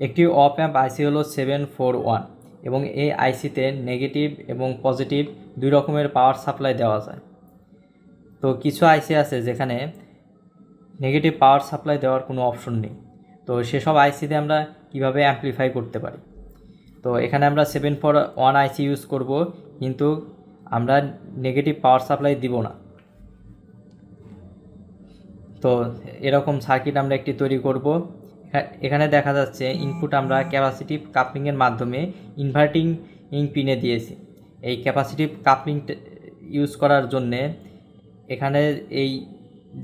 একটি অপ অ্যাম্প আইসি হলো সেভেন ফোর ওয়ান এবং এই আইসিতে নেগেটিভ এবং পজিটিভ দুই রকমের পাওয়ার সাপ্লাই দেওয়া যায়। তো কিছু আইসি আছে যেখানে নেগেটিভ পাওয়ার সাপ্লাই দেওয়ার কোনো অপশন নেই। তো সেসব আইসিতে আমরা কীভাবে অ্যামপ্লিফাই করতে পারি? তো এখানে আমরা seven four one IC use করব, কিন্তু আমরা নেগেটিভ পাওয়ার সাপ্লাই দিব না। তো এরকম সার্কিট আমরা একটি তৈরি করব। এখানে দেখা যাচ্ছে ইনপুট আমরা ক্যাপাসিটিভ কাপলিংয়ের মাধ্যমে ইনভার্টিং পিনে দিয়েছি। এই ক্যাপাসিটিভ কাপলিং ইউজ করার জন্যে এখানে এই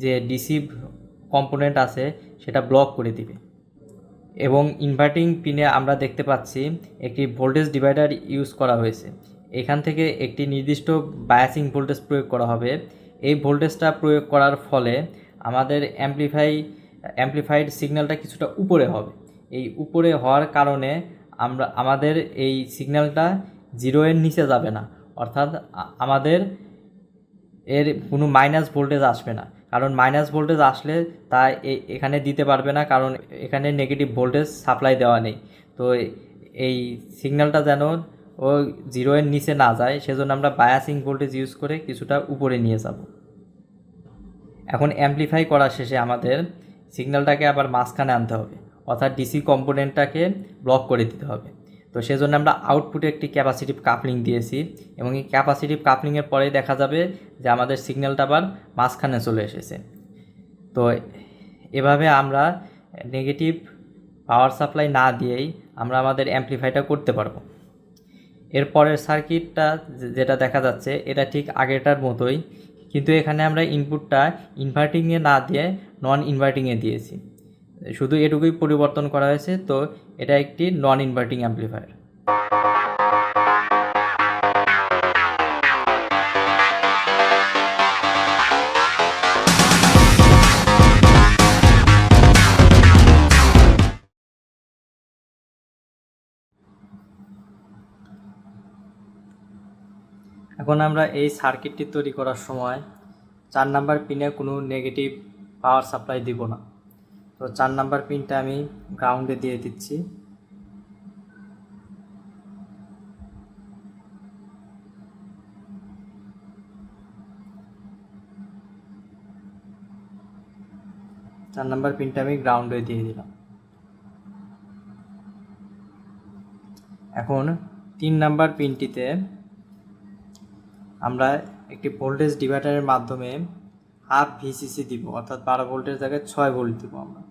যে ডিসিভ কম্পোনেন্ট আছে, সেটা ব্লক করে দিবে। এবং ইনভার্টিং পিনে আমরা দেখতে পাচ্ছি একটি ভোল্টেজ ডিভাইডার ইউজ করা হয়েছে। এখান থেকে একটি নির্দিষ্ট বায়াসিং ভোল্টেজ প্রয়োগ করা হবে। এই ভোল্টেজটা প্রয়োগ করার ফলে আমাদের অ্যামপ্লিফাই অ্যামপ্লিফাইড সিগন্যালটা কিছুটা উপরে হবে। এই উপরে হওয়ার কারণে আমরা, আমাদের এই সিগন্যালটা জিরোয়ের নিচে যাবে না। অর্থাৎ আমাদের এর কোনো মাইনাস ভোল্টেজ আসবে না। কারণ মাইনাস ভোল্টেজ আসলে তা এখানে দিতে পারবে না, কারণ এখানে নেগেটিভ ভোল্টেজ সাপ্লাই দেওয়া নেই। তো এই সিগন্যালটা যেন ও জিরোয়ের নিচে না যায়, সেজন্য আমরা বায়াসিং ভোল্টেজ ইউজ করে কিছুটা উপরে নিয়ে যাব। এখন অ্যামপ্লিফাই করা শেষে আমাদের সিগন্যালটাকে আবার মাঝখানে আনতে হবে, অর্থাৎ ডিসি কম্পোনেন্টটাকে ব্লক করে দিতে হবে। তো সেজন্য আমরা আউটপুটে একটি ক্যাপাসিটিভ কাপলিং দিয়েছি এবং এই ক্যাপাসিটিভ কাপলিংয়ের পরেই দেখা যাবে যে আমাদের সিগন্যালটা আবার মাঝখানে চলে এসেছে। তো এভাবে আমরা নেগেটিভ পাওয়ার সাপ্লাই না দিয়েই আমরা আমাদের অ্যামপ্লিফাইটা করতে পারব। এরপরের সার্কিটটা যেটা দেখা যাচ্ছে, এটা ঠিক আগেরটার মতোই, কিন্তু এখানে আমরা ইনপুটটা ইনভার্টিংয়ে না দিয়ে নন ইনভার্টিংয়ে দিয়েছি। শুধু এটুকুই পরিবর্তন করা হয়েছে, তো এটা একটি নন ইনভার্টিং অ্যামপ্লিফায়ার এখন আমরা এই সার্কিটটি তৈরি করার সময় চার নাম্বার পিনে কোনো নেগেটিভ পাওয়ার সাপ্লাই দিব না। তো চার নাম্বার পিনটা আমি গ্রাউন্ডে দিয়ে দিচ্ছি। চার নাম্বার পিনটা আমি গ্রাউন্ডে দিয়ে দিলাম। এখন তিন নাম্বার পিনটিতে আমরা একটি ভোল্টেজ ডিভাইডারের মাধ্যমে হাফ ভিসিসি দিব, অর্থাৎ বারো ভোল্টের জায়গায় ছয় ভোল্ট দিব আমরা।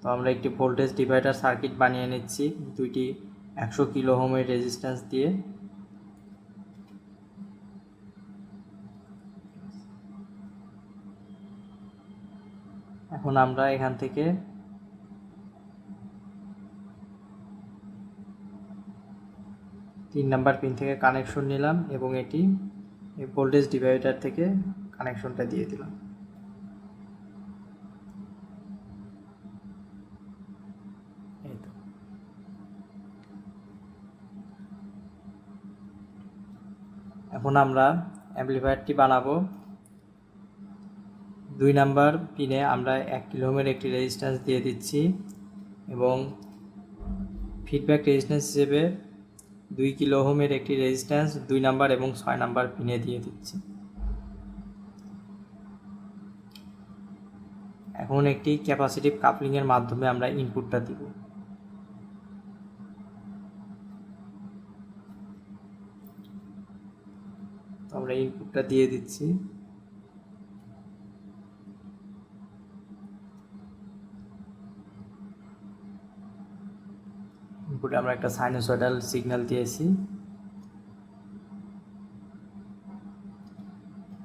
তো আমরা একটি ভোল্টেজ ডিভাইডার সার্কিট বানিয়ে নিচ্ছি, দুইটি একশো কিলো হোমের রেজিস্ট্যান্স দিয়ে। এখন আমরা এখান থেকে তিন নাম্বার পিন থেকে কানেকশন নিলাম এবং এটি এই ভোল্টেজ ডিভাইডার থেকে কানেকশনটা দিয়ে দিলাম। এখন আমরা অ্যাম্পলিফায়ারটি বানাবো। দুই নাম্বার পিনে আমরা এক কিলো ওহমের একটি রেজিস্ট্যান্স দিয়ে দিচ্ছি এবং ফিডব্যাক রেজিস্ট্যান্স হিসেবে দুই কিলো ওহমের একটি রেজিস্ট্যান্স দুই নাম্বার এবং ছয় নাম্বার পিনে দিয়ে দিচ্ছি। এখন একটি ক্যাপাসিটিভ কাপলিংয়ের মাধ্যমে আমরা ইনপুটটা দিব। আমরা ইনপুটটা দিয়ে দিচ্ছি। ইনপুটে আমরা একটা সাইনোসয়েডাল সিগন্যাল দিয়েছি।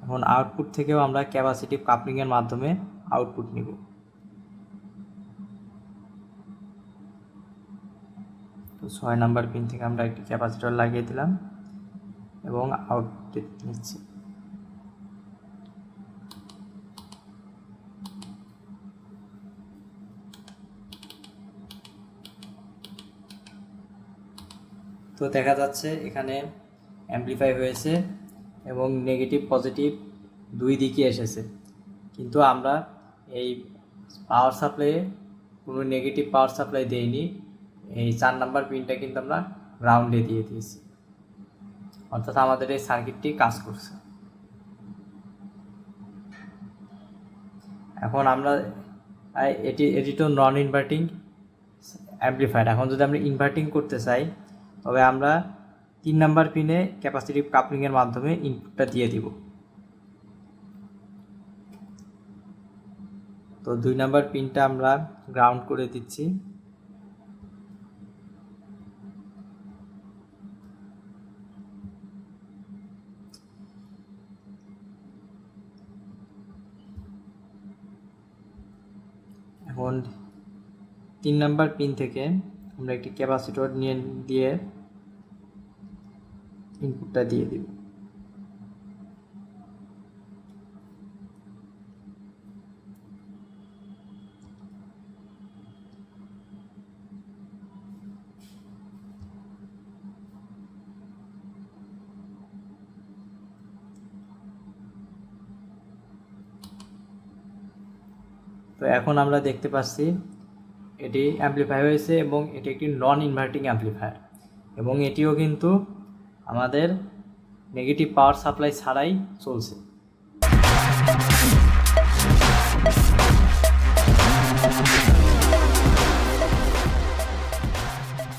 এখন আউটপুট থেকেও আমরা ক্যাপাসিটিভ কাপলিংয়ের মাধ্যমে আউটপুট নিব। তো ছয় নাম্বার পিন থেকে আমরা একটি ক্যাপাসিটর লাগিয়ে দিলাম এবং আউটপুট নিচ্ছি। তো দেখা যাচ্ছে এখানে অ্যামপ্লিফাই হয়েছে এবং নেগেটিভ পজিটিভ দুই দিকে এসেছে। কিন্তু আমরা এই পাওয়ার সাপ্লাইয়ে কোনো নেগেটিভ পাওয়ার সাপ্লাই দেইনি। এই চার নাম্বার পিনটা কিন্তু আমরা গ্রাউন্ডে দিয়ে দিয়েছি। অর্থাৎ আমাদের এই সার্কিটটি কাজ করছে। এখন আমরা এটি এটি তো নন ইনভার্টিং অ্যাম্পলিফায়ার এখন যদি আমরা ইনভার্টিং করতে চাই তবে আমরা তিন নাম্বার পিনে ক্যাপাসিটিভ কাপলিংয়ের মাধ্যমে ইনপুটটা দিয়ে দিব। তো দুই নাম্বার পিনটা আমরা গ্রাউন্ড করে দিচ্ছি। এখন তিন নাম্বার পিন থেকে আমরা একটি ক্যাপাসিটর নিয়ে, দিয়ে ইনপুটটা দিয়ে দিব। তো এখন আমরা দেখতে পাচ্ছি, এটি অ্যাম্পলিফাই হয়েছে এবং এটি একটি নন ইনভার্টিং অ্যাম্পলিফায়ার এবং এটিও কিন্তু আমাদের নেগেটিভ পাওয়ার সাপ্লাই ছাড়াই চলছে।